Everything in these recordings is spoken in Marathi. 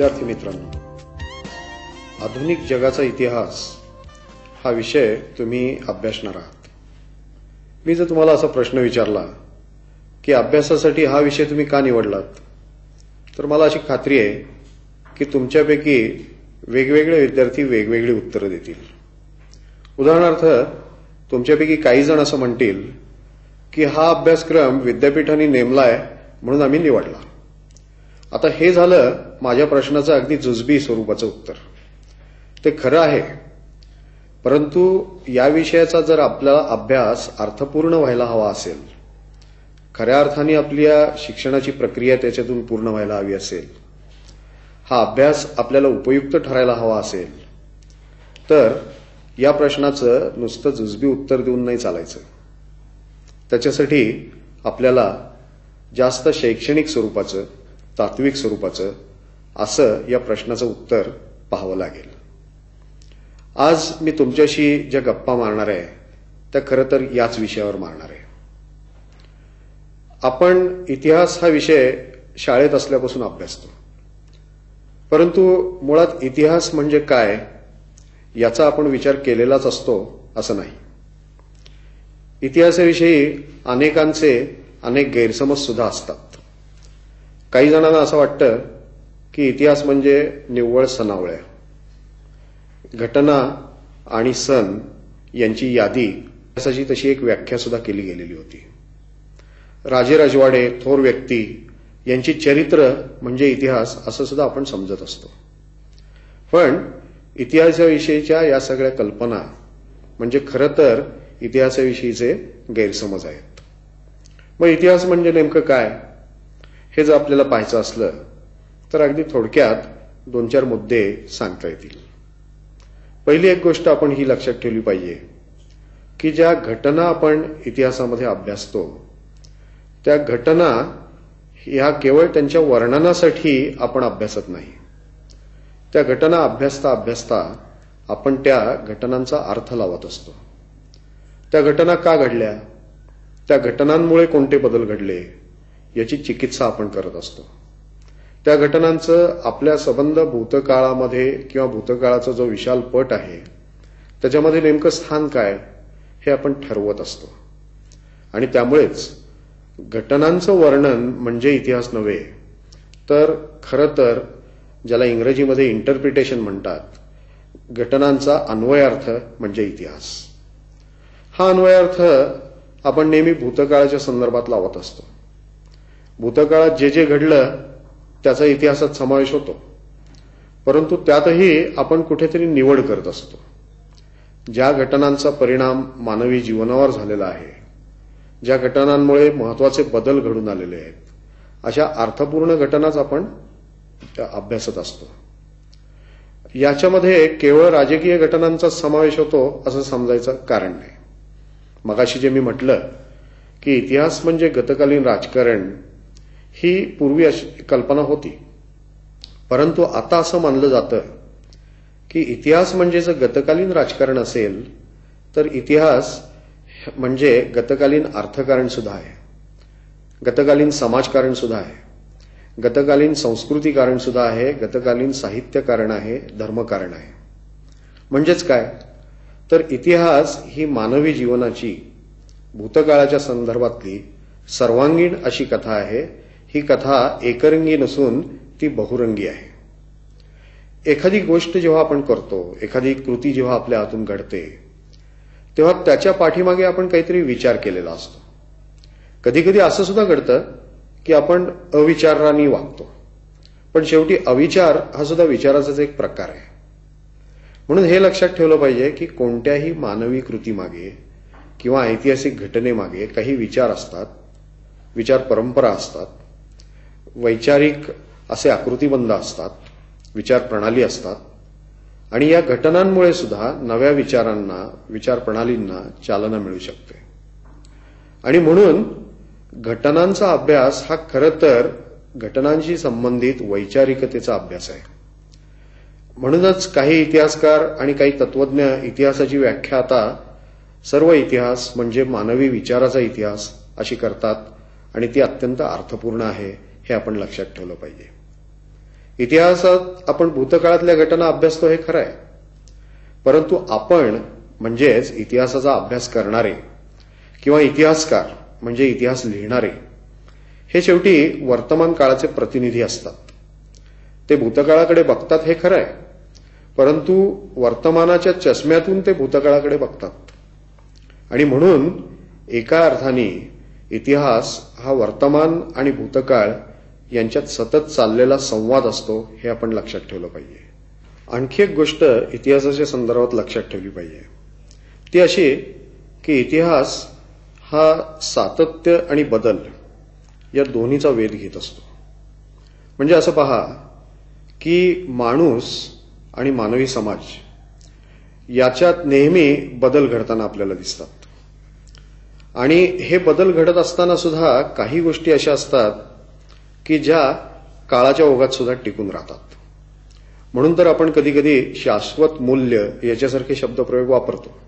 विद्यार्थी मित्रांनो आधुनिक जगाचा इतिहास हा विषय तुम्ही अभ्यासणार आहात. मी जर तुम्हाला असा प्रश्न विचारला की अभ्यासासाठी हा विषय तुम्ही का निवडलात तर मला अशी खात्री आहे की तुमच्यापैकी वेगवेगळे विद्यार्थी वेगवेगळी उत्तरं देतील. उदाहरणार्थ तुमच्यापैकी काही जण असं म्हणतील की हा अभ्यासक्रम विद्यापीठाने नेमलाय म्हणून आम्ही निवडला. आता हे झालं माझ्या प्रश्नाचं अगदी जुजबी स्वरूपाचं उत्तर. ते खरं आहे. परंतु या विषयाचा जर आपल्याला अभ्यास अर्थपूर्ण व्हायला हवा असेल खऱ्या अर्थाने आपल्या शिक्षणाची प्रक्रिया त्याच्यातून पूर्ण व्हायला हवी असेल हा अभ्यास आपल्याला उपयुक्त ठरायला हवा असेल तर या प्रश्नाचं नुसतं जुजबी उत्तर देऊन नाही चालायचं. त्याच्यासाठी आपल्याला जास्त शैक्षणिक स्वरूपाचं तात्विक स्वरूपाचं असं या प्रश्नाचं उत्तर पाहावं लागेल. आज मी तुमच्याशी ज्या गप्पा मारणार आहे त्या खरं तर याच विषयावर मारणार आहे. आपण इतिहास हा विषय शाळेत असल्यापासून अभ्यासतो परंतु मुळात इतिहास म्हणजे काय याचा आपण विचार केलेलाच असतो असं नाही. इतिहासाविषयी अनेकांचे अनेक गैरसमज सुद्धा असतात. काही जणांना असं वाटतं की इतिहास म्हणजे निव्वळ सनावळ्या घटना आणि सण यांची यादी इतिहासाची तशी एक व्याख्या सुद्धा केली गेलेली होती. राजे राजवाडे थोर व्यक्ती यांची चरित्र म्हणजे इतिहास असं सुद्धा आपण समजत असतो. पण इतिहासाविषयीच्या या सगळ्या कल्पना म्हणजे खरं तर इतिहासाविषयीचे गैरसमज आहेत. मग इतिहास म्हणजे नेमकं काय? हे जर आपल्याला पाहायचं असलं तर अगदी थोडक्यात दोन चार मुद्दे सांगता येतील. पहिली एक गोष्ट आपण ही लक्षात ठेवली पाहिजे की ज्या घटना आपण इतिहासामध्ये अभ्यासतो त्या घटना ह्या केवळ त्यांच्या वर्णनासाठी आपण अभ्यासत नाही. त्या घटना अभ्यासता अभ्यासता आपण त्या घटनांचा अर्थ लावत असतो. त्या घटना का घडल्या? त्या घटनांमुळे कोणते बदल घडले? याची चिकित्सा आपण करत असतो. त्या घटनांचं आपल्या संबंध भूतकाळामध्ये किंवा भूतकाळाचा जो विशाल पट आहे त्याच्यामध्ये नेमकं स्थान काय हे आपण ठरवत असतो. आणि त्यामुळेच घटनांचं वर्णन म्हणजे इतिहास नव्हे तर खरं तर ज्याला इंग्रजीमध्ये इंटरप्रिटेशन म्हणतात घटनांचा अन्वयार्थ म्हणजे इतिहास. हा अन्वयार्थ आपण नेहमी भूतकाळाच्या संदर्भात लावत असतो. भूतकाळात जे जे घडलं त्याचा इतिहासात समावेश होतो. परंतु त्यातही आपण कुठेतरी निवड करत असतो. ज्या घटनांचा परिणाम मानवी जीवनावर झालेला आहे ज्या घटनांमुळे महत्त्वाचे बदल घडून आलेले आहेत अशा अर्थपूर्ण घटनाच आपण अभ्यासत असतो. याच्यामध्ये केवळ राजकीय घटनांचा समावेश होतो असं समजायचं कारण नाही. मगाशी जे मी म्हटलं की इतिहास म्हणजे गतकालीन राजकारण ही पूर्वी अशी कल्पना होती. परंतु आता असं मानलं जातं की इतिहास म्हणजे जर गतकालीन राजकारण असेल तर इतिहास म्हणजे गतकालीन अर्थकारण सुद्धा आहे. गतकालीन समाजकारण सुद्धा आहे. गतकालीन संस्कृती कारण सुद्धा आहे. गतकालीन साहित्य कारण आहे. धर्मकारण आहे. म्हणजेच काय? तर इतिहास ही मानवी जीवनाची भूतकाळाच्या संदर्भातली सर्वांगीण अशी कथा आहे. ही कथा एकरंगी नसून ती बहुरंगी आहे. एखादी गोष्ट जेव्हा आपण करतो एखादी कृती जेव्हा आपल्या हातून घडते तेव्हा त्याच्या पाठीमागे आपण काहीतरी विचार केलेला असतो. कधी कधी असं सुद्धा घडतं की आपण अविचाराने वागतो. पण शेवटी अविचार हा सुद्धा विचाराचाच एक प्रकार आहे. म्हणून हे लक्षात ठेवलं पाहिजे की कोणत्याही मानवी कृतीमागे किंवा ऐतिहासिक घटनेमागे काही विचार असतात विचार परंपरा असतात वैचारिक असे आकृतीबंध असतात विचार प्रणाली असतात. आणि या घटनांमुळे सुद्धा नव्या विचारांना विचार प्रणालींना चालना मिळू शकते. आणि म्हणून घटनांचा अभ्यास हा खरं तर घटनांशी संबंधित वैचारिकतेचा अभ्यास आहे. म्हणूनच काही इतिहासकार आणि काही तत्वज्ञ इतिहासाची व्याख्या आता सर्व इतिहास म्हणजे मानवी विचाराचा इतिहास अशी करतात आणि ती अत्यंत अर्थपूर्ण आहे. हे आपण लक्षात ठेवलं पाहिजे. इतिहासात आपण भूतकाळातल्या घटना अभ्यासतो हे खरं आहे. परंतु आपण म्हणजेच इतिहासाचा अभ्यास करणारे किंवा इतिहासकार म्हणजे इतिहास लिहिणारे हे शेवटी वर्तमान काळाचे प्रतिनिधी असतात. ते भूतकाळाकडे बघतात हे खरं आहे. परंतु वर्तमानाच्या चष्म्यातून ते भूतकाळाकडे बघतात. आणि म्हणून एका अर्थाने इतिहास हा वर्तमान आणि भूतकाळ यांच्यात सतत चाललेला संवाद असतो हे आपण लक्षात ठेवलं पाहिजे. आणखी एक गोष्ट इतिहासाच्या संदर्भात लक्षात ठेवली पाहिजे. ती अशी की इतिहास हा सातत्य आणि बदल या दोन्हीचा वेध घेत असतो. म्हणजे असं पहा की माणूस आणि मानवी समाज याच्यात नेहमी बदल घडताना आपल्याला दिसतात. आणि हे बदल घडत असताना सुद्धा काही गोष्टी अशा असतात की ज्या काळाच्या ओघात सुद्धा टिकून राहतात. म्हणून तर आपण कधी कधी शाश्वत मूल्य याच्यासारखे शब्दप्रयोग वापरतो.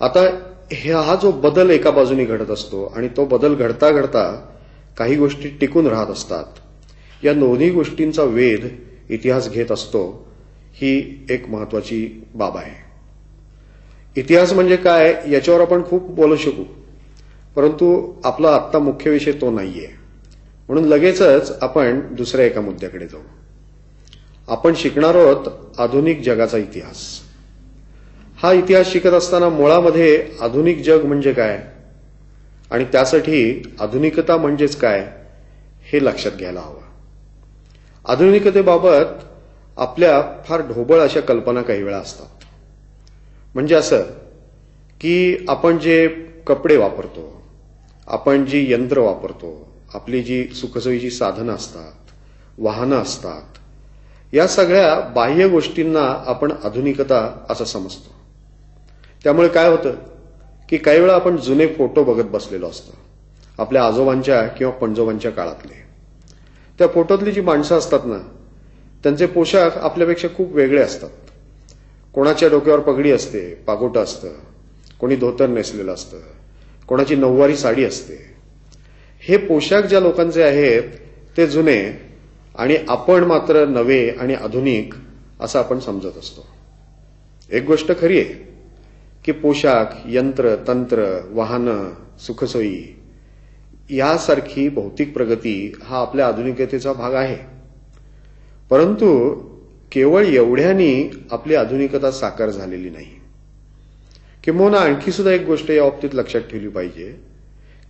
आता हा जो बदल एका बाजूने घडत असतो आणि तो बदल घडता घडता काही गोष्टी टिकून राहत असतात. या दोन्ही गोष्टींचा वेध इतिहास घेत असतो ही एक महत्वाची बाब आहे. इतिहास म्हणजे काय याच्यावर आपण खूप बोलू शकू. परंतु आपला आत्ता मुख्य विषय तो नाहीये. म्हणून लगेचच आपण दुसऱ्या एका मुद्द्याकडे जाऊ. आपण शिकणार आहोत आधुनिक जगाचा इतिहास. हा इतिहास शिकत असताना मुळामध्ये आधुनिक जग म्हणजे काय? आणि त्यासाठी आधुनिकता म्हणजेच काय? हे लक्षात घ्यायला हवं. आधुनिकतेबाबत आपल्या फार ढोबळ अशा कल्पना काही वेळा असतात. म्हणजे असं की आपण जे कपडे वापरतो आपण जी यंत्र वापरतो आपली जी सुखसोयीची साधनं असतात वाहनं असतात या सगळ्या बाह्य गोष्टींना आपण आधुनिकता असं समजतो. त्यामुळे काय होतं की काही वेळा आपण जुने फोटो बघत बसलेलो असतो आपल्या आजोबांच्या किंवा पणजोबांच्या काळातले. त्या फोटोतली जी माणसं असतात ना त्यांचे पोशाख आपल्यापेक्षा खूप वेगळे असतात. कोणाच्या डोक्यावर पगडी असते पागोटं असतं कोणी धोतर नेसलेलं असतं कोणाची नऊवारी साडी असते हे पोशाख ज्या लोकांचे आहेत ते जुने आणि आपण मात्र नवे आणि आधुनिक असं आपण समजत असतो. एक गोष्ट खरी आहे की पोशाख यंत्र तंत्र वाहनं सुखसोयी यासारखी भौतिक प्रगती हा आपल्या आधुनिकतेचा भाग आहे. परंतु केवळ एवढ्यानी आपली आधुनिकता साकार झालेली नाही. किंवा आणखी सुद्धा एक गोष्ट या बाबतीत लक्षात ठेवली पाहिजे.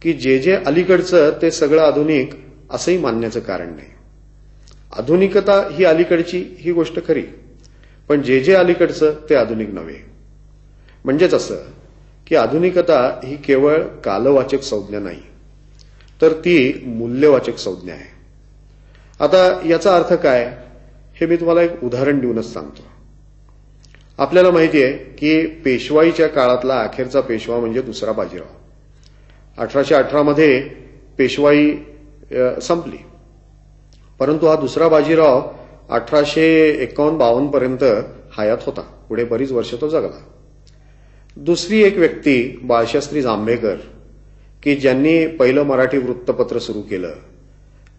की जे जे अलीकडचं ते सगळं आधुनिक असंही मानण्याचं कारण नाही. आधुनिकता ही अलीकडची ही गोष्ट खरी पण जे जे अलीकडचं ते आधुनिक नव्हे. म्हणजेच असं की आधुनिकता ही केवळ कालवाचक संज्ञा नाही तर ती मूल्यवाचक संज्ञा आहे. आता याचा अर्थ काय हे मी तुम्हाला एक उदाहरण देऊनच सांगतो. आपल्याला माहिती आहे की पेशवाईच्या काळातला अखेरचा पेशवा म्हणजे दुसरा बाजीराव. अठराशे अठरामध्ये पेशवाई संपली. परंतु हा दुसरा बाजीराव अठराशे एकावन्न बावन्नपर्यंत हयात होता. पुढे बरीच वर्ष तो जगला. दुसरी एक व्यक्ती बाळशास्त्री जांभेकर की ज्यांनी पहिलं मराठी वृत्तपत्र सुरू केलं.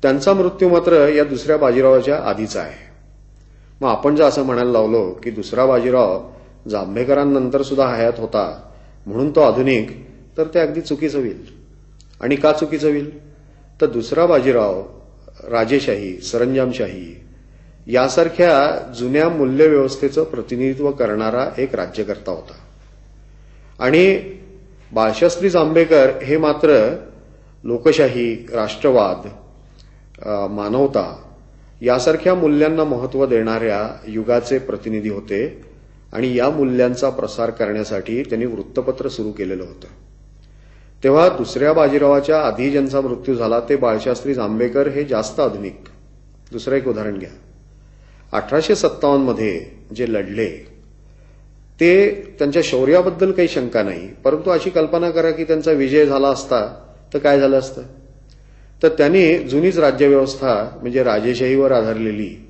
त्यांचा मृत्यू मात्र या दुसऱ्या बाजीरावाच्या आधीचा आहे. मग आपण जर असं म्हणायला लावलो की दुसरा बाजीराव जांभेकरांनंतर सुद्धा हयात होता म्हणून तो आधुनिक तर ते अगदी चुकीचं होईल. आणि का चुकीचं होईल? तर दुसरा बाजीराव राजेशाही सरंजामशाही यासारख्या जुन्या मूल्यव्यवस्थेचं प्रतिनिधित्व करणारा एक राज्यकर्ता होता. आणि बाळशास्त्री जांभेकर हे मात्र लोकशाही राष्ट्रवाद मानवता यासारख्या मूल्यांना महत्त्व देणाऱ्या युगाचे प्रतिनिधी होते आणि या मूल्यांचा प्रसार करण्यासाठी त्यांनी वृत्तपत्र सुरू केलेलं होतं. तेव्हा दुसऱ्या बाजीरावाच्या आधी ज्यांचा मृत्यू झाला ते बाळशास्त्री जांभेकर हे जास्त आधुनिक. दुसरं एक उदाहरण घ्या. अठराशे सत्तावन्नमध्ये जे लढले ते त्यांच्या शौर्याबद्दल काही शंका नाही परंतु अशी कल्पना करा की त्यांचा विजय झाला असता तर काय झालं असतं? तर त्यांनी जुनीच राज्यव्यवस्था म्हणजे राजेशाहीवर आधारलेली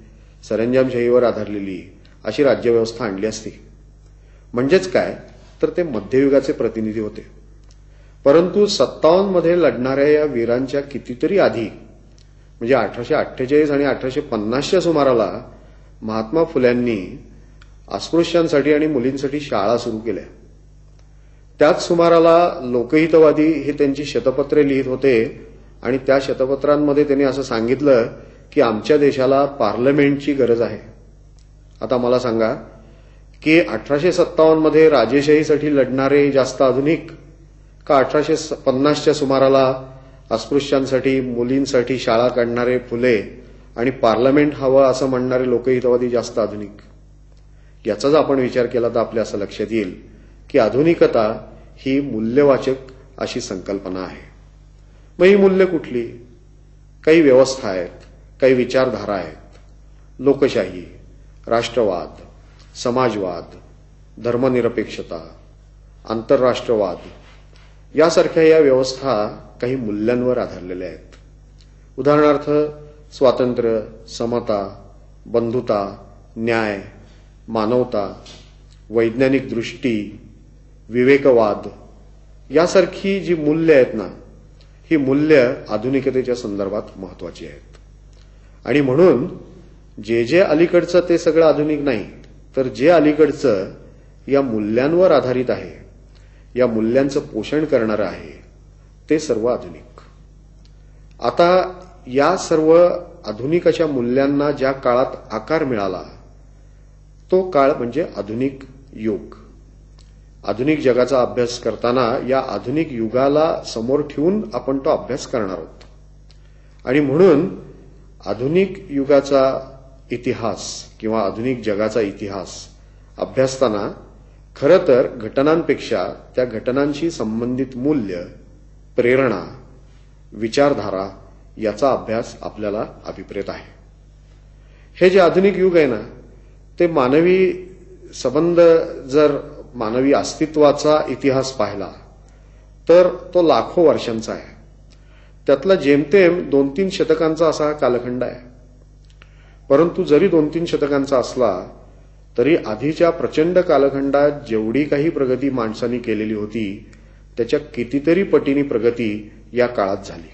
सरंजामशाहीवर आधारलेली अशी राज्यव्यवस्था आणली असती. म्हणजेच काय? तर ते मध्ययुगाचे प्रतिनिधी होते. परंतु सत्तावन्नमध्ये लढणाऱ्या या वीरांच्या कितीतरी आधी म्हणजे अठराशे अठ्ठेचाळीस आणि अठराशे पन्नासच्या सुमाराला महात्मा फुल्यांनी अस्पृश्यांसाठी आणि मुलींसाठी शाळा सुरू केल्या. त्याच सुमाराला लोकहितवादी हे त्यांची शतपत्रे लिहित होते आणि त्या शतपत्रांमध्ये त्यांनी असं सांगितलं की आमच्या देशाला पार्लमेंटची गरज आहे. आता मला सांगा की अठराशे सत्तावन्नमध्ये राजेशाहीसाठी लढणारे जास्त आधुनिक का अठराशे पन्नासच्या सुमाराला अस्पृश्यांसाठी मुलींसाठी शाळा काढणारे फुले आणि पार्लमेंट हवं असं म्हणणारे लोकहितवादी जास्त आधुनिक. याचाच आपण विचार केला तर आपल्या असं लक्षात येईल की आधुनिकता ही मूल्यवाचक अशी संकल्पना आहे. मग ही मूल्य कुठली? काही व्यवस्था आहेत काही विचारधारा आहेत. लोकशाही राष्ट्रवाद समाजवाद धर्मनिरपेक्षता आंतरराष्ट्रवाद यासारख्या या व्यवस्था काही मूल्यांवर आधारलेल्या आहेत. उदाहरणार्थ स्वातंत्र्य समता बंधुता न्याय मानवता वैज्ञानिक दृष्टी विवेकवाद यासारखी जी मूल्य आहेत ना ही मूल्य आधुनिकतेच्या संदर्भात महत्वाची आहेत. आणि म्हणून जे जे अलीकडचं ते सगळं आधुनिक नाही तर जे अलीकडचं या मूल्यांवर आधारित आहे या मूल्यांचं पोषण करणारं आहे ते सर्व आधुनिक. आता या सर्व आधुनिक अशा मूल्यांना ज्या काळात आकार मिळाला तो काळ म्हणजे आधुनिक युग. आधुनिक जगाचा अभ्यास करताना या आधुनिक युगाला समोर ठेवून आपण तो अभ्यास करणार आहोत. आणि म्हणून आधुनिक युगाचा इतिहास किंवा आधुनिक जगाचा इतिहास अभ्यासताना खरं तर घटनांपेक्षा त्या घटनांशी संबंधित मूल्य प्रेरणा विचारधारा याचा अभ्यास आपल्याला अभिप्रेत आहे. हे जे आधुनिक युग आहे ना ते मानवी संबंध जर मानवी अस्तित्वाचा इतिहास पाहिला तर तो लाखो वर्षांचा आहे. त्यातला जेमतेम दोन तीन शतकांचा असा हा कालखंड आहे. परंतु जरी दोन तीन शतकांचा असला तरी आधीच्या प्रचंड कालखंडात जेवढी काही प्रगती माणसांनी केलेली होती त्याच्या कितीतरी पटीनी प्रगती या काळात झाली.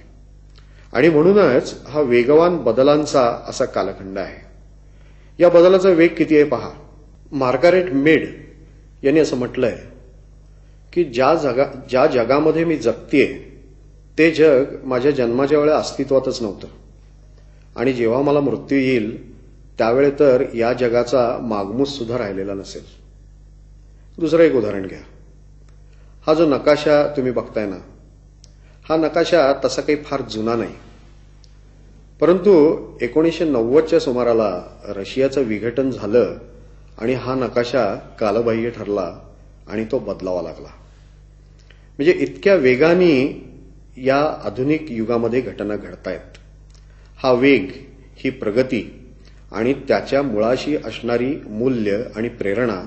आणि म्हणूनच हा वेगवान बदलांचा असा कालखंड आहे. या बदलाचा वेग किती आहे पहा. मार्गारेट मेड यांनी असं म्हटलंय की ज्या जगा ज्या जगामध्ये मी जगतीये ते जग माझ्या जन्माच्या वेळा अस्तित्वातच नव्हतं. आणि जेव्हा मला मृत्यू येईल त्यावेळे तर या जगाचा मागमूस सुद्धा राहिलेला नसेल. दुसरं एक उदाहरण घ्या. हा जो नकाशा तुम्ही बघताय ना हा नकाशा तसा काही फार जुना नाही. परंतु एकोणीसशे नव्वदच्या सुमाराला रशियाचं विघटन झालं आणि हा नकाशा कालबाह्य ठरला आणि तो बदलावा लागला. म्हणजे इतक्या वेगाने या आधुनिक युगामध्ये घटना घडतायत. हा वेग ही प्रगती आणि त्याच्या मुळाशी असणारी मूल्य आणि प्रेरणा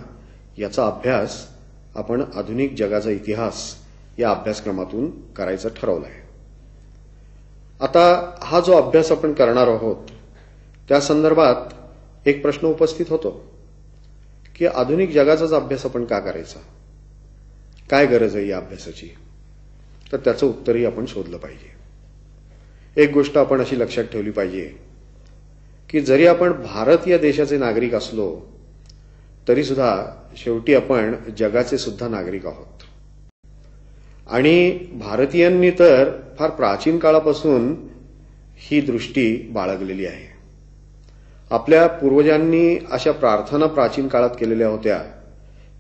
याचा अभ्यास आपण आधुनिक जगाचा इतिहास या अभ्यासक्रमातून करायचं ठरवलं आहे आता हा जो अभ्यास आपण करणार आहोत त्या संदर्भात एक प्रश्न उपस्थित होतो की आधुनिक जगाचाच अभ्यास आपण का करायचा? काय गरज आहे या अभ्यासाची? तर त्याचं उत्तरही आपण शोधलं पाहिजे. एक गोष्ट आपण अशी लक्षात ठेवली पाहिजे की जरी आपण भारत या देशाचे नागरिक असलो तरी सुद्धा शेवटी आपण जगाचे सुद्धा नागरिक आहोत. आणि भारतीयांनी तर फार प्राचीन काळापासून ही दृष्टी बाळगलेली आहे. आपल्या पूर्वजांनी अशा प्रार्थना प्राचीन काळात केलेल्या होत्या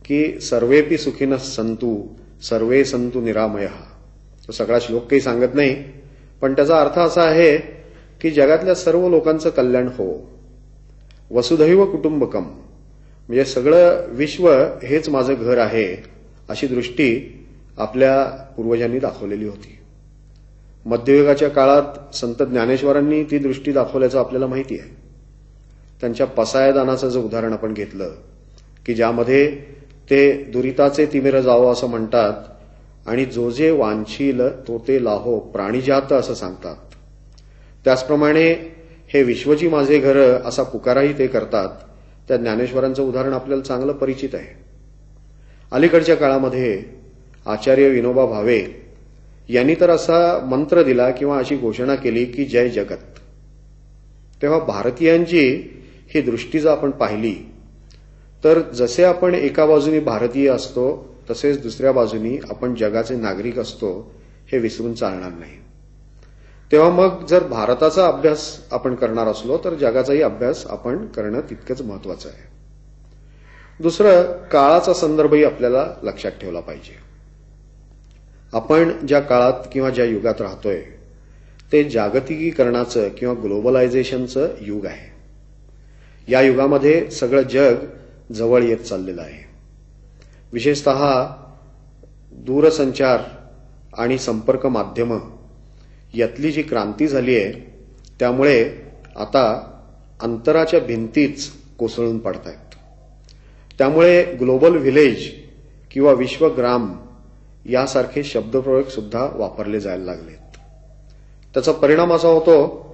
की सर्वेपी सुखीन संतू सर्वे संतू निरामय. तो सगळा श्लोक काही सांगत नाही पण त्याचा अर्थ असा आहे की जगातल्या सर्व लोकांचं कल्याण हो. वसुधैव कुटुंबकम. म्हणजे सगळं विश्व हेच माझं घर आहे अशी दृष्टी आपल्या पूर्वजांनी दाखवलेली होती. मध्ययुगाच्या काळात संत ज्ञानेश्वरांनी ती दृष्टी दाखवल्याचं आपल्याला माहिती आहे. त्यांच्या पसायदानाचं जर उदाहरण आपण घेतलं की ज्यामध्ये ते दुरिताचे तिमिर जावं असं म्हणतात आणि जो जे वांछील तो ते लाहो प्राणीजात असं सांगतात. त्याचप्रमाणे हे विश्वची माझे घर असा पुकाराही ते करतात त्या ज्ञानेश्वरांचं उदाहरण आपल्याला चांगलं परिचित आहे. अलीकडच्या काळामध्ये आचार्य विनोबा भावे यांनी तर असा मंत्र दिला किंवा अशी घोषणा केली की जय जगत. तेव्हा भारतीयांची ही दृष्टी जर आपण पाहिली तर जसे आपण एका बाजूनी भारतीय असतो तसेच दुसऱ्या बाजूनी आपण जगाचे नागरिक असतो हे विसरून चालणार नाही. तेव्हा मग जर भारताचा अभ्यास आपण करणार असलो तर जगाचाही अभ्यास आपण करणं तितकंच महत्वाचं आहे. दुसरं काळाचा संदर्भही आपल्याला लक्षात ठेवला पाहिजे. आपण ज्या काळात किंवा ज्या युगात राहतोय ते जागतिकीकरणाचं किंवा ग्लोबलायझेशनचं युग आहे. या युगामध्ये सगळं जग जवळ येत चाललेलं आहे. विशेषत दूरसंचार आणि संपर्क माध्यमं यातली जी क्रांती झाली आहे त्यामुळे आता अंतराच्या भिंतीच कोसळून पडतायत. त्यामुळे ग्लोबल व्हिलेज किंवा विश्वग्राम यासारखे शब्दप्रयोग सुद्धा वापरले जायला लागलेत. त्याचा परिणाम असा होतो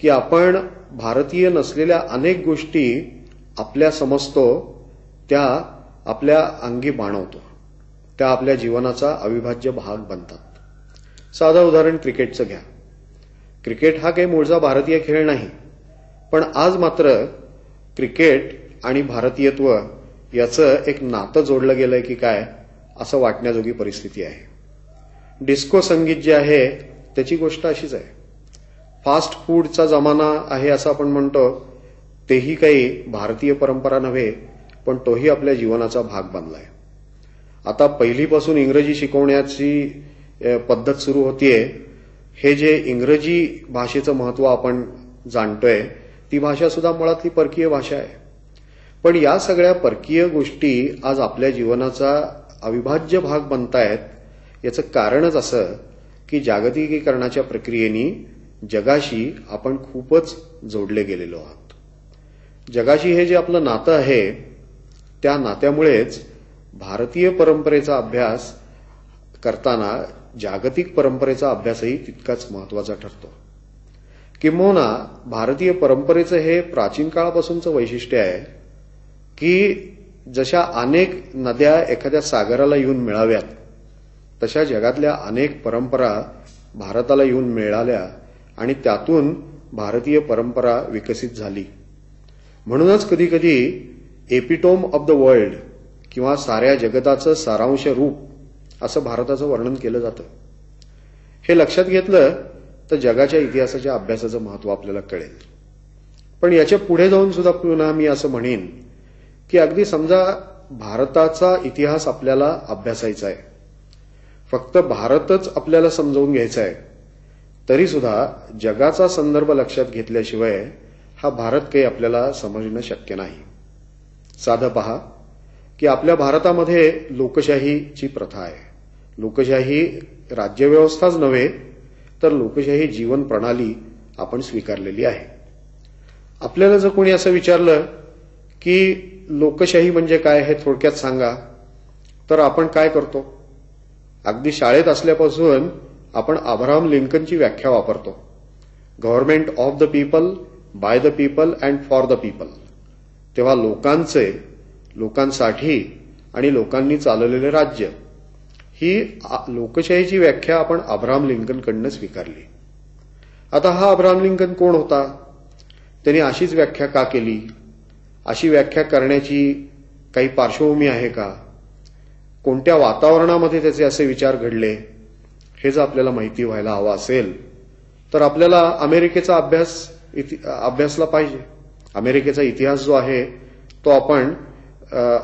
की आपण भारतीय नसलेल्या अनेक गोष्टी आपल्या समजतो त्या आपल्या अंगी बाणवतो त्या आपल्या जीवनाचा अविभाज्य भाग बनतात. साधं उदाहरण क्रिकेटचं घ्या. क्रिकेट हा काही मूळचा भारतीय खेळ नाही पण आज मात्र क्रिकेट आणि भारतीयत्व याचं एक नातं जोडलं गेलंय की काय असं वाटण्याजोगी परिस्थिती आहे. डिस्को संगीत जे आहे त्याची गोष्ट अशीच आहे. फास्ट फूडचा जमाना आहे असं आपण म्हणतो तेही काही भारतीय परंपरा नव्हे पण तोही आपल्या जीवनाचा भाग बनलाय. आता पहिलीपासून इंग्रजी शिकवण्याची पद्धत सुरू होतीये. हे जे इंग्रजी भाषेचं महत्त्व आपण जाणतोय ती भाषा सुद्धा मुळातली परकीय भाषा आहे. पण या सगळ्या परकीय गोष्टी आज आपल्या जीवनाचा अविभाज्य भाग बनतायत याचं कारणच असं की जागतिकीकरणाच्या प्रक्रियेनी जगाशी आपण खूपच जोडले गेलेलो आहोत. जगाशी हे जे आपलं नातं आहे त्या नात्यामुळेच भारतीय परंपरेचा अभ्यास करताना जागतिक परंपरेचा अभ्यासही तितकाच महत्त्वाचा ठरतो. किंबहुना भारतीय परंपरेचं हे प्राचीन काळापासूनचं वैशिष्ट्य आहे की जशा अनेक नद्या एखाद्या सागराला येऊन मिळाव्यात तशा जगातल्या अनेक परंपरा भारताला येऊन मिळाल्या आणि त्यातून भारतीय परंपरा विकसित झाली. म्हणूनच कधीकधी एपिटोम ऑफ द वर्ल्ड किंवा साऱ्या जगताचं सारांश रूप असं भारताचं वर्णन केलं जातं. हे लक्षात घेतलं तर जगाच्या इतिहासाच्या अभ्यासाचं महत्त्व आपल्याला कळेल. पण याच्यापुढे जाऊन सुद्धा पुन्हा मी असं म्हणेन की अगदी समजा भारताचा इतिहास आपल्याला अभ्यासायचा आहे फक्त भारतच आपल्याला समजावून घ्यायचा आहे तरी सुद्धा जगाचा संदर्भ लक्षात घेतल्याशिवाय हा भारत काही आपल्याला समजणं शक्य नाही. साधं पहा की आपल्या भारतामध्ये लोकशाहीची प्रथा आहे. लोकशाही राज्यव्यवस्थाच नव्हे तर लोकशाही जीवन प्रणाली आपण स्वीकारलेली आहे. आपल्याला जर कोणी असं विचारलं की लोकशाही म्हणजे काय हे थोडक्यात सांगा तर आपण काय करतो? अगदी शाळेत असल्यापासून आपण अब्राहम लिंकनची व्याख्या वापरतो. Government of the people by the people and for the people. तेव्हा लोकांचे लोकांसाठी आणि लोकांनी चालवलेले राज्य. ही लोकशाहीची व्याख्या आपण अब्राहम लिंकनकडनं स्वीकारली. आता हा अब्राहम लिंकन कोण होता? त्यांनी अशीच व्याख्या का केली? अशी व्याख्या करण्याची काही पार्श्वभूमी आहे का? कोणत्या वातावरणामध्ये त्याचे असे विचार घडले? हे जर आपल्याला माहिती व्हायला हवा असेल. तर आपल्याला अमेरिकेचा अभ्यास अभ्यासला पाहिजे. अमेरिकेचा इतिहास जो आहे तो आपण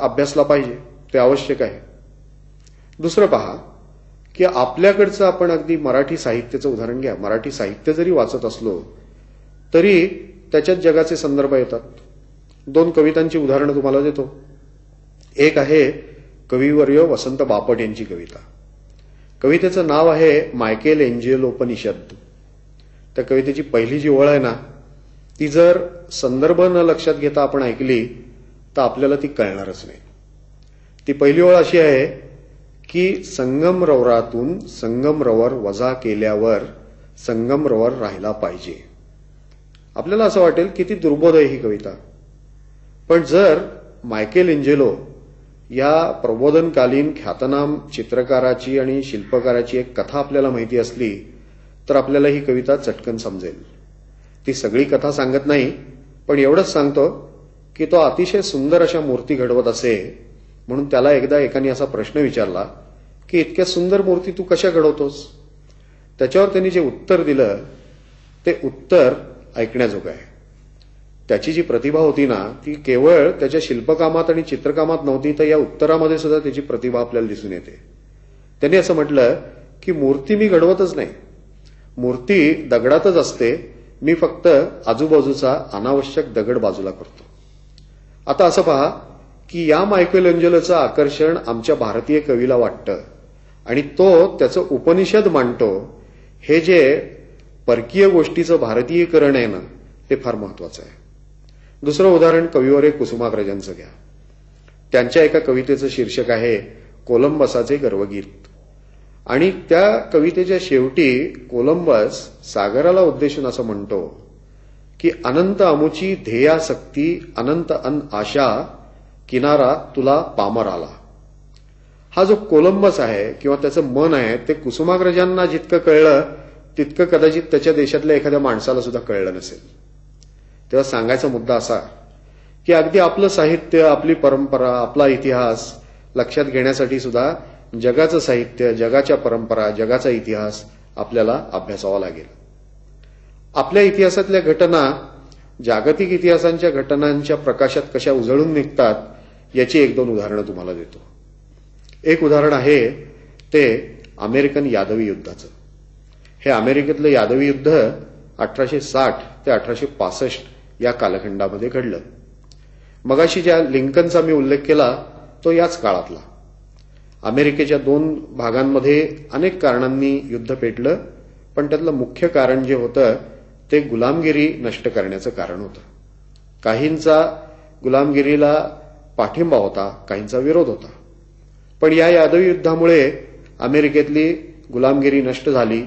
अभ्यासला पाहिजे. ते आवश्यक आहे. दुसरं पहा की आपल्याकडचं आपण अगदी मराठी साहित्याचं उदाहरण घ्या. मराठी साहित्य जरी वाचत असलो तरी त्याच्यात जगाचे संदर्भ येतात. दोन कवितांची उदाहरणं तुम्हाला देतो. एक आहे कविवर्य वसंत बापट यांची कविता. कवितेचं नाव आहे मायकेल एंजेलोपनिषद. त्या कवितेची पहिली जी ओळ आहे ना ती जर संदर्भ न लक्षात घेता आपण ऐकली तर आपल्याला ती कळणारच नाही. ती पहिली ओळ अशी आहे की संगमरवरातून संगमरवर वजा केल्यावर संगमरवर राहिला पाहिजे. आपल्याला असं वाटेल की ती दुर्बोध आहे ही कविता. पण जर मायकेल एंजेलो या प्रबोधनकालीन ख्यातनाम चित्रकाराची आणि शिल्पकाराची एक कथा आपल्याला माहिती असली तर आपल्याला ही कविता चटकन समजेल. ती सगळी कथा सांगत नाही पण एवढंच सांगतो की तो अतिशय सुंदर अशा मूर्ती घडवत असे म्हणून त्याला एकदा एकाने असा प्रश्न विचारला की इतक्या सुंदर मूर्ती तू कशा घडवतोस? त्याच्यावर त्यांनी जे उत्तर दिलं ते उत्तर ऐकण्याजोगं आहे. त्याची जी प्रतिभा होती ना ती केवळ त्याच्या शिल्पकामात आणि चित्रकामात नव्हती तर या उत्तरामध्ये सुद्धा त्याची प्रतिभा आपल्याला दिसून येते. त्यांनी असं म्हटलं की मूर्ती मी घडवतच नाही. मूर्ती दगडातच असते मी फक्त आजूबाजूचा अनावश्यक दगड बाजूला करतो. आता असं पहा की या मायकेल आकर्षण आमच्या भारतीय कवीला वाटतं. आणि तो त्याचं उपनिषद मांडतो. हे जे परकीय गोष्टीचं भारतीयकरण आहे ना ते फार महत्वाचं आहे. दुसरं उदाहरण कविवर कुसुमाग्रजांचं घ्या. त्यांच्या एका कवितेचं शीर्षक आहे कोलंबसाचे गर्वगीत. आणि त्या कवितेच्या शेवटी कोलंबस सागराला उद्देशून असं म्हणतो की अनंत अमुची ध्येयासक्ती अनंत अन आशा किनारा तुला पामर आला. हा जो कोलंबस आहे किंवा त्याचं मन आहे ते कुसुमाग्रजांना जितकं कळलं तितकं कदाचित त्याच्या देशातल्या एखाद्या माणसाला सुद्धा कळलं नसेल. तेव्हा सांगायचा मुद्दा असा की अगदी आपलं साहित्य आपली परंपरा आपला इतिहास लक्षात घेण्यासाठी सुद्धा जगाचं साहित्य जगाच्या परंपरा जगाचा इतिहास आपल्याला अभ्यासावा लागेल. आपल्या इतिहासातल्या घटना जागतिक इतिहासांच्या घटनांच्या प्रकाशात कशा उजळून निघतात याची एक दोन उदाहरणं तुम्हाला देतो. एक उदाहरण आहे ते अमेरिकन यादवी युद्धाचं. हे अमेरिकेतलं यादवी युद्ध अठराशे साठ ते अठराशे पासष्ट या कालखंडामध्ये घडलं. मगाशी ज्या लिंकनचा मी उल्लेख केला तो याच काळातला. अमेरिकेच्या दोन भागांमध्ये अनेक कारणांनी युद्ध पेटलं पण त्यातलं मुख्य कारण जे होतं ते गुलामगिरी नष्ट करण्याचं कारण होतं. काहींचा गुलामगिरीला पाठिंबा होता काहींचा विरोध होता. पण या यादवी युद्धामुळे अमेरिकेतली गुलामगिरी नष्ट झाली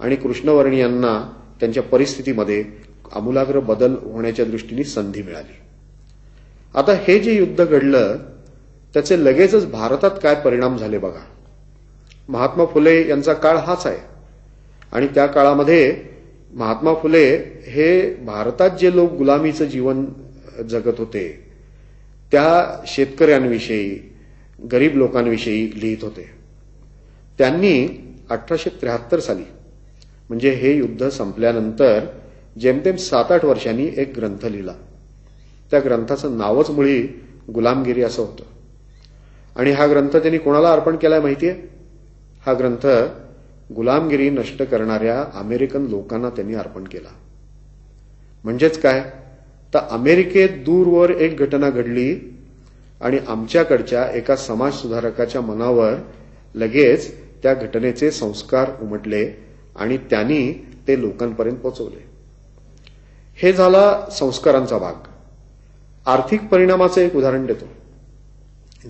आणि कृष्णवर्णीयांना त्यांच्या परिस्थितीमध्ये आमूलाग्र बदल होण्याच्या दृष्टीने संधी मिळाली. आता हे जे युद्ध घडलं त्याचे लगेचच भारतात काय परिणाम झाले बघा. महात्मा फुले यांचा काळ हाच आहे. आणि त्या काळामध्ये महात्मा फुले हे भारतात जे लोक गुलामीचं जीवन जगत होते त्या शेतकऱ्यांविषयी गरीब लोकांविषयी लिहित होते. त्यांनी अठराशे त्र्याहत्तर साली म्हणजे हे युद्ध संपल्यानंतर जेमतेम सात आठ वर्षांनी एक ग्रंथ लिहिला. त्या ग्रंथाचं नावच मुळी गुलामगिरी असं होतं. आणि हा ग्रंथ त्यांनी कोणाला अर्पण केलाय माहितीये? हा ग्रंथ गुलामगिरी नष्ट करणाऱ्या अमेरिकन लोकांना त्यांनी अर्पण केला. म्हणजेच काय? तर अमेरिकेत दूरवर एक घटना घडली आणि आमच्याकडच्या एका समाज सुधारकाच्या मनावर लगेच त्या घटनेचे संस्कार उमटले आणि त्यांनी ते लोकांपर्यंत पोहोचवले हे झाला संस्कारांचा भाग. आर्थिक परिणामाचं एक उदाहरण देतो.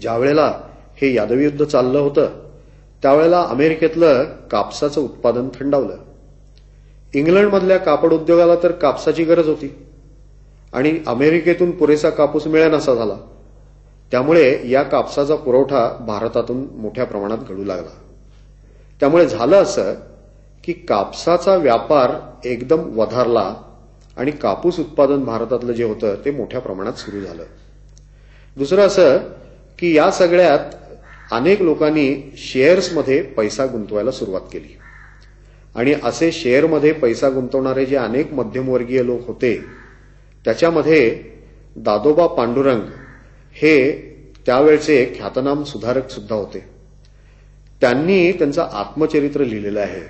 ज्यावेळेला हे यादवी युद्ध चाललं होतं त्यावेळेला अमेरिकेतलं कापसाचं उत्पादन थंडावलं. इंग्लंडमधल्या कापड उद्योगाला तर कापसाची गरज होती. आणि अमेरिकेतून पुरेसा कापूस मिळेनासा झाला. त्यामुळे या कापसाचा पुरवठा भारतातून मोठ्या प्रमाणात घडू लागला. त्यामुळे झालं असं की कापसाचा व्यापार एकदम वधारला आणि कापूस उत्पादन भारतातलं जे होतं ते मोठ्या प्रमाणात सुरू झालं. दुसरं असं की या सगळ्यात अनेक लोकांनी शेअर्समध्ये पैसा गुंतवायला सुरुवात केली. आणि असे शेअरमध्ये पैसा गुंतवणारे जे अनेक मध्यमवर्गीय लोक होते त्याच्यामध्ये दादोबा पांडुरंग हे त्यावेळचे ख्यातनाम सुधारक सुद्धा होते. त्यांनी त्यांचं आत्मचरित्र लिहिलेलं आहे.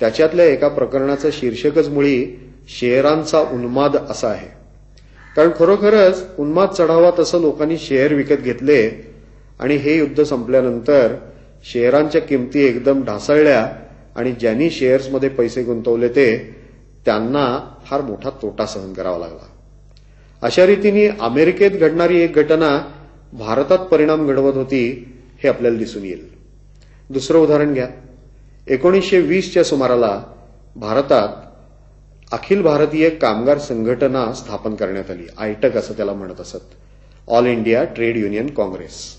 त्याच्यातल्या एका प्रकरणाचं शीर्षकच मुळी शेअरांचा उन्माद असा आहे. कारण खरोखरच उन्माद चढावा तसं लोकांनी शेअर विकत घेतले आणि हे युद्ध संपल्यानंतर शेअरांच्या किमती एकदम ढासळल्या आणि ज्यांनी शेअर्समध्ये पैसे गुंतवले ते त्यांना फार मोठा तोटा सहन करावा लागला. अशा रीतीने अमेरिकेत घडणारी एक घटना भारतात परिणाम घडवत होती हे आपल्याला दिसून येईल. दुसरं उदाहरण घ्या. एकोणीसशे वीसच्या सुमाराला भारतात अखिल भारतीय कामगार संघटना स्थापन करण्यात आली. आयटक असं त्याला म्हणत असत. All India Trade Union Congress.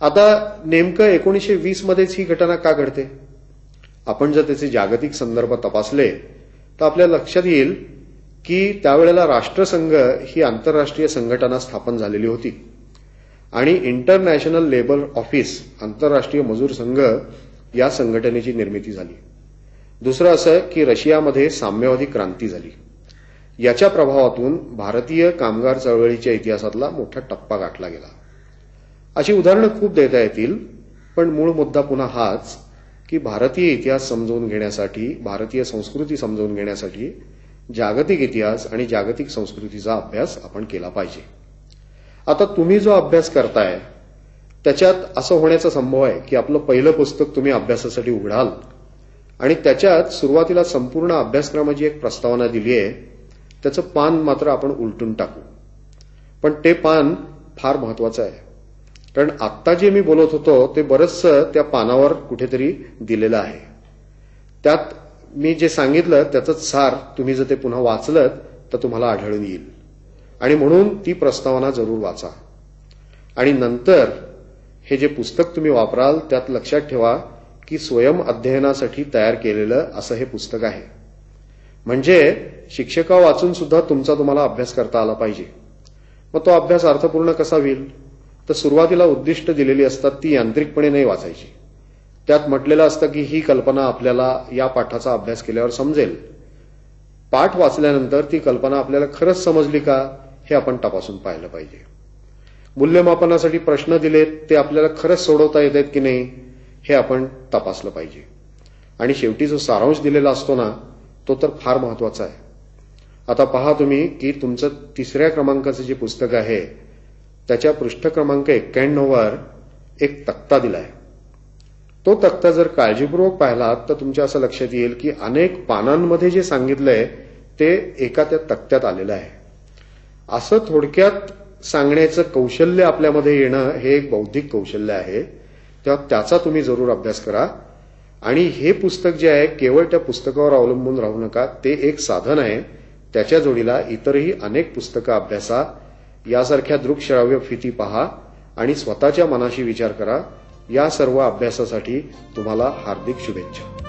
आता नेमकं एकोणीसशे वीस मध्येच ही घटना का घडते? आपण जर त्याचे जागतिक संदर्भ तपासले तर आपल्या लक्षात येईल की त्यावेळेला राष्ट्रसंघ ही आंतरराष्ट्रीय संघटना स्थापन झालेली होती. आणि इंटरनॅशनल लेबर ऑफिस आंतरराष्ट्रीय मजूर संघ या संघटनेची निर्मिती झाली. दुसरं असं की रशियामध्ये साम्यवादी क्रांती झाली. याच्या प्रभावातून भारतीय कामगार चळवळीच्या इतिहासातला मोठा टप्पा गाठला गेला. अशी उदाहरणं खूप देता येतील पण मूळ मुद्दा पुन्हा हाच की भारतीय इतिहास समजून घेण्यासाठी भारतीय संस्कृती समजवून घेण्यासाठी जागतिक इतिहास आणि जागतिक संस्कृतीचा अभ्यास आपण केला पाहिजे. आता तुम्ही जो अभ्यास करताय त्याच्यात असं होण्याचा संभव आहे की आपलं पहिलं पुस्तक तुम्ही अभ्यासासाठी उघडाल. आणि त्याच्यात सुरुवातीला संपूर्ण अभ्यासक्रमाची एक प्रस्तावना दिली आहे त्याचं पान मात्र आपण उलटून टाकू. पण ते पान फार महत्वाचं आहे. कारण आत्ता जे मी बोलत होतो ते बरंचसं त्या पानावर कुठेतरी दिलेलं आहे. त्यात मी जे सांगितलं त्याचंच सार तुम्ही जर ते पुन्हा वाचलं तर तुम्हाला आढळून येईल. आणि म्हणून ती प्रस्तावना जरूर वाचा. आणि नंतर हे जे पुस्तक तुम्ही वापराल त्यात लक्षात ठेवा की स्वयं अध्ययनासाठी तयार केलेलं असं हे पुस्तक आहे. म्हणजे शिक्षका वाचून सुद्धा तुमचा तुम्हाला अभ्यास करता आला पाहिजे. मग तो अभ्यास अर्थपूर्ण कसा होईल? तर सुरुवातीला उद्दिष्ट दिलेली असतात ती यांत्रिकपणे नाही वाचायची. त्यात म्हटलेलं असतं की ही कल्पना आपल्याला या पाठाचा अभ्यास केल्यावर समजेल. पाठ वाचल्यानंतर ती कल्पना आपल्याला खरंच समजली का हे आपण तपासून पाहिलं पाहिजे. मूल्यमापनासाठी प्रश्न दिलेत ते आपल्याला खरंच सोडवता येत आहेत की नाही हे आपण तपासलं पाहिजे. आणि शेवटी जो सारांश दिलेला असतो ना तो तर फार महत्त्वाचा आहे. आता पहा तुम्ही की तुमचं तिसऱ्या क्रमांकाचं जे पुस्तक आहे त्याच्या पृष्ठ क्रमांक एक्क्याण्णववर एक तक्ता दिला आहे तो तक्ता जर काळजीपूर्वक पाहिलात तर तुमच्या असं लक्षात येईल की अनेक पानांमध्ये जे सांगितलंय ते एका त्या तक्त्यात आलेलं आहे. असं थोडक्यात सांगण्याचं कौशल्य आपल्यामध्ये येणं हे एक बौद्धिक कौशल्य आहे. तेव्हा त्याचा तुम्ही जरूर अभ्यास करा. आणि हे पुस्तक जे आहे केवळ त्या पुस्तकावर अवलंबून राहू नका. ते एक साधन आहे. त्याच्या जोडीला इतरही अनेक पुस्तकं अभ्यासा. यासारख्या दृकश्राव्य फिती पहा आणि स्वतःच्या मनाशी विचार करा. या सर्व अभ्यासासाठी तुम्हाला हार्दिक शुभेच्छा.